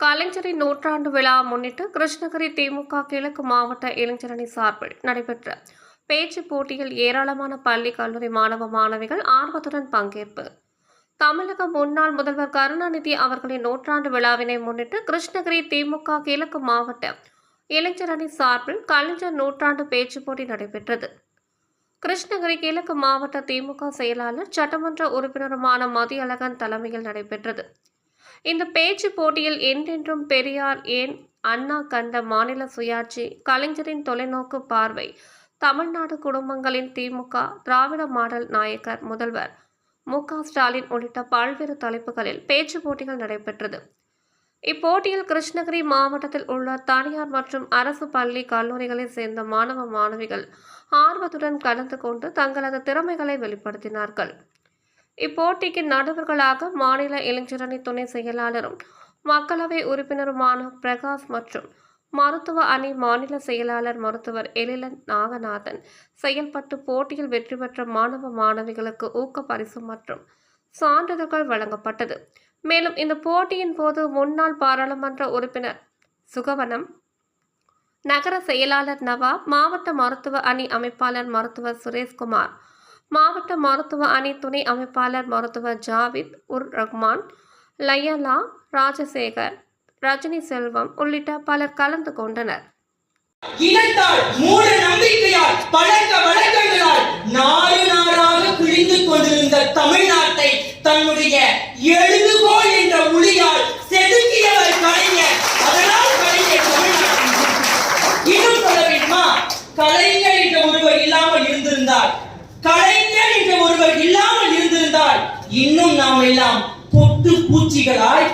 கலைஞரின் நூற்றாண்டு விழா முன்னிட்டு கிருஷ்ணகிரி திமுக கிழக்கு மாவட்ட இளைஞரணி சார்பில் நடைபெற்ற பேச்சு போட்டியில் ஏராளமான பள்ளி கல்லூரி மாணவ மாணவிகள் ஆர்வத்துடன் பங்கேற்பு. தமிழக முன்னாள் முதல்வர் கருணாநிதி அவர்களின் நூற்றாண்டு விழாவினை முன்னிட்டு கிருஷ்ணகிரி திமுக கிழக்கு மாவட்ட இளைஞரணி சார்பில் கலைஞர் நூற்றாண்டு பேச்சு போட்டி நடைபெற்றது. கிருஷ்ணகிரி கிழக்கு மாவட்ட திமுக செயலாளர் சட்டமன்ற உறுப்பினருமான மதியழகன் தலைமையில் நடைபெற்றது. இந்த பேச்சு போட்டியில் என்றென்றும் பெரியார் ஏன் அண்ணா கண்ட மாநில சுயாட்சி கலைஞரின் தொலைநோக்கு பார்வை? தமிழ்நாடு குடும்பங்களின் திமுக திராவிட மாடல் நாயக்கர் முதல்வர் மு. ஸ்டாலின் உள்ளிட்ட பல்வேறு தலைப்புகளில் பேச்சு போட்டிகள் நடைபெற்றது. இப்போட்டியில் கிருஷ்ணகிரி மாவட்டத்தில் உள்ள தனியார் மற்றும் அரசு பள்ளி கல்லூரிகளைச் சேர்ந்த மாணவ மாணவிகள் ஆர்வத்துடன் கலந்து கொண்டு தங்களது திறமைகளை வெளிப்படுத்தினார்கள். இப்போட்டிக்கு நடுவர்களாக மாநில இளைஞரணி துணை செயலாளரும் மக்களவை உறுப்பினருமான பிரகாஷ் மற்றும் மருத்துவ அணி மாநில செயலாளர் மருத்துவர் எழிலன் நாகநாதன் செயல்பட்டு போட்டியில் வெற்றி பெற்ற மாணவ மாணவிகளுக்கு ஊக்க பரிசு மற்றும் சான்றிதழ்கள் வழங்கப்பட்டது. மேலும் இந்த போட்டியின் போது முன்னாள் பாராளுமன்ற உறுப்பினர் சுகவனம் நகர செயலாளர் நவாப் மாவட்ட மருத்துவ அணி அமைப்பாளர் மருத்துவர் சுரேஷ்குமார் மருத்துவ அணி துணை அமைப்பாளர் மருத்துவர் ஜாவித் உர் ரஹ்மான் லயலா ராஜசேகர் ரஜினி செல்வம் உள்ளிட்ட பலர் கலந்து கொண்டனர். இனத்தால் மூட நம்பிக்கையால் பழக்க வழக்கங்களால் கொண்டிருந்த தமிழ்நாட்டை தன்னுடைய எழுதுகோல் என்ற செதுக்கியவர் கலைஞர் அதனால் கலைஞர் தமிழ்நாட்டின் இன்னும் சொல்ல வேண்டுமா? கலைஞர் என்ற ஒருவர் இல்லாமல் இருந்திருந்தால் கலைஞர் என்ற ஒருவர் இல்லாமல் இருந்திருந்தால் இன்னும் நாம் எல்லாம் பொட்டு பூச்சிகளாய்